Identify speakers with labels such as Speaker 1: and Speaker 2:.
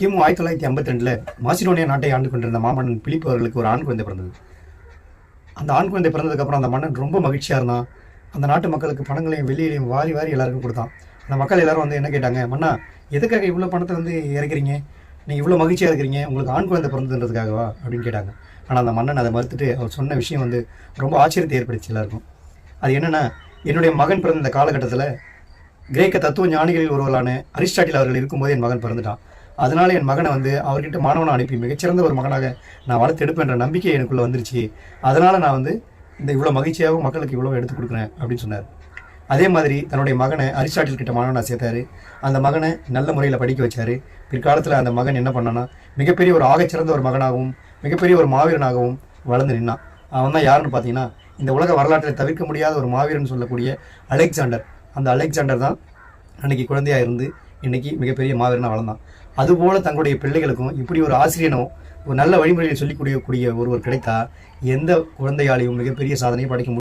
Speaker 1: கிமு ஆயிரத்தி தொள்ளாயிரத்தி ஐம்பத்தி ரெண்டில் மாசிடோனியா நாட்டை ஆண்டு கொண்டிருந்த மாமன்னன் பிலிப்பு அவர்களுக்கு ஒரு ஆண் குழந்தை பிறந்தது. அந்த ஆண் குழந்தை பிறந்ததுக்கப்புறம் அந்த மன்னன் ரொம்ப மகிழ்ச்சியாக இருந்தான். அந்த நாட்டு மக்களுக்கு பணங்களையும் வெளியிலையும் வாரி வாரி எல்லாருக்கும் கொடுத்தான். அந்த மக்கள் எல்லாரும் வந்து என்ன கேட்டாங்க மன்னா எதுக்காக இவ்வளோ பணத்தை வந்து இறக்குறீங்க? நீங்கள் இவ்வளோ மகிழ்ச்சியாக இருக்கிறீங்க. உங்களுக்கு ஆண் குழந்தை பிறந்ததுன்றதுக்காகவா? அப்படின்னு கேட்டாங்க. ஆனால் அந்த மன்னன் அதை மறுத்துட்டு அவர் சொன்ன விஷயம் வந்து ரொம்ப ஆச்சரியத்தை ஏற்படுத்தி எல்லாருக்கும். அது என்னென்னா என்னுடைய மகன் பிறந்த இந்த காலகட்டத்தில் கிரேக்க தத்துவ ஞானிகளில் ஒருவரான அரிஸ்டாட்டில் அவர்கள் இருக்கும்போது என் மகன் பிறந்துட்டான். அதனால என் மகனை வந்து அவர்கிட்ட மாணவனை அனுப்பி மிகச்சிறந்த ஒரு மகனாக நான் வளர்த்து எடுப்பேன்ற நம்பிக்கை எனக்குள்ள வந்துருச்சு. அதனால நான் வந்து இந்த இவ்வளோ மகிழ்ச்சியாகவும் மக்களுக்கு இவ்வளோ எடுத்து கொடுக்குறேன் அப்படின்னு சொன்னார். அதே மாதிரி தன்னுடைய மகனை அரிஸ்டாட்டில் கிட்ட மாணவனாக சேர்த்தாரு. அந்த மகனை நல்ல முறையில் படிக்க வச்சாரு. பிற்காலத்தில் அந்த மகன் என்ன பண்ணான்னா மிகப்பெரிய ஒரு ஆகச்சிறந்த ஒரு மகனாகவும் மிகப்பெரிய ஒரு மாவீரனாகவும் வளர்ந்து நின்னான். அவன் தான் யாருன்னு பார்த்தீங்கன்னா இந்த உலக வரலாற்றில் தவிர்க்க முடியாத ஒரு மாவீரன் சொல்லக்கூடிய அலெக்சாண்டர். அந்த அலெக்சாண்டர் தான் அன்னைக்கு குழந்தையாக இருந்து இன்னைக்கு மிகப்பெரிய மாவீரனாக வளர்ந்தான். அதுபோல தங்களுடைய பிள்ளைகளுக்கும் இப்படி ஒரு ஆசிரியனும் ஒரு நல்ல வழிமுறையை சொல்லிக் கூடிய ஒருவர் கிடைத்தா எந்த குழந்தையாலையும் மிகப்பெரிய சாதனையை படைக்க முடியும்